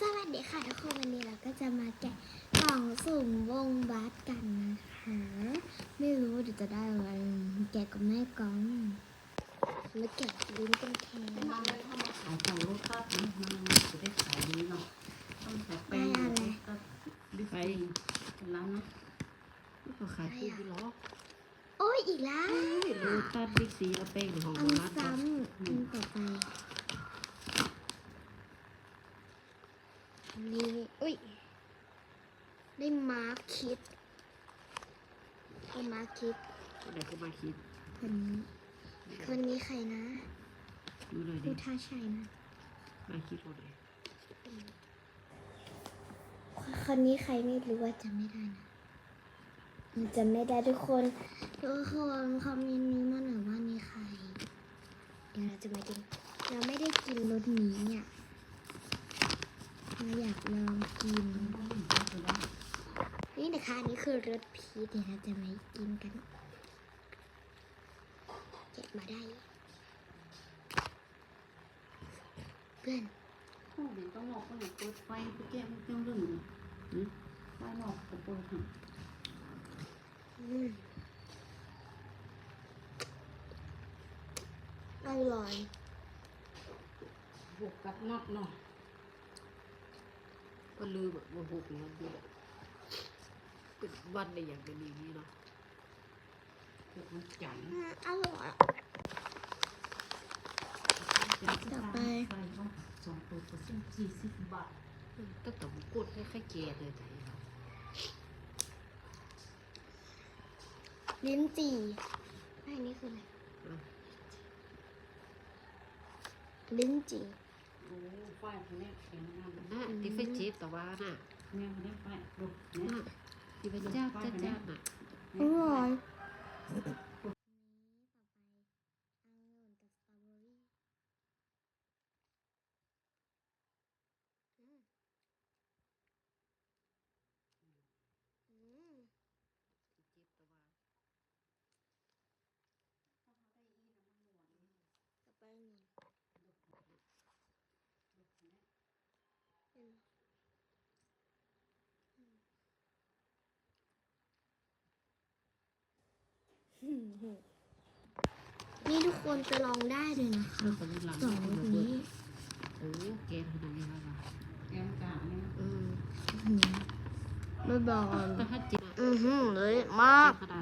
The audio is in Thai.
สวัสดีค่ะทุกคนวันนี้เราก็จะมาแกะกล่องสุ่มวงบาสกันนะคะ ไม่รู้เดี๋ยวจะได้อะไรแกะกับแม่กองมาแกะลิ้นกันแทนมาเลยถ้ามาขายของรถตัดนะมันจะได้ขายดีเนาะต้องใส่แป้งรถตัดดิไฟร้านนะก็ขายคู่อยู่หรอโอ้ยอีกแล้วตัสบิ๊กซีแล้วเป้งของอัโบนนัสซ้ำอันต่อไปอันนี้อุ้ย ได้มาร์คคิดได้มาร์คคิดเดี๋ยวก็มาคิดคนนี้คนนี้ใครนะดูเลยพูดิดท่าใช่นะมาคิดคนไหนคนนี้ใครไม่รู้ว่าจำไม่ได้นะมันจำไม่ได้ทุกคนทุกคนคอมเมนต์นี้มาหน่อยว่านี่ใคร เดี๋ยวเราจะมากิน เราไม่ได้กินรสนี้เนี่ยเราอยากลองกิน นี่นะคะอันนี้คือรสพีชเดี๋ยวเราจะมากินกันเก็บมาได้ เพื่อนผู้เดี๋ยวต้องนอกก็เลยเปิดไฟไปแก้มันจังเรื่องนี่ไฟนอกก็เปิดค่ะอืมอร่อยบวกกับน็อตเนาะก็ลืมแบบโมโหแล้วดูแบบ เป็นวันในอย่างเป็นอย่างนี้เนาะเกิดมันจังอืมอร่อยต่อไปสองตัวตัวซึ่งสี่สิบบาทตั้งแต่ผมกดให้แค่แกเลยแต่เราลิ้นจี่อันนี้คืออะไรลิ้นจี่โอ้ไฟคนนี้แข็งมากน่ะที่ไฟเจ็บแต่ว่าน่ะเนี่ยคนนี้ไฟดูเนี่ย น่ะที่เป็นจ้าจ้าจ้าน่ะอร่อยอืม ที่เจ็บแต่ว่า ต่อไปนี่เป็นอืม นี่ทุกคนจะลองได้เลยนะคะเลิกกันหลังสองรสนี้โอ้แกขนาดนี้แล้วล่ะแกมกาเนี่ยเออไม่บอกแต่ถ้าเจ็บอือหือเลยมากขนาด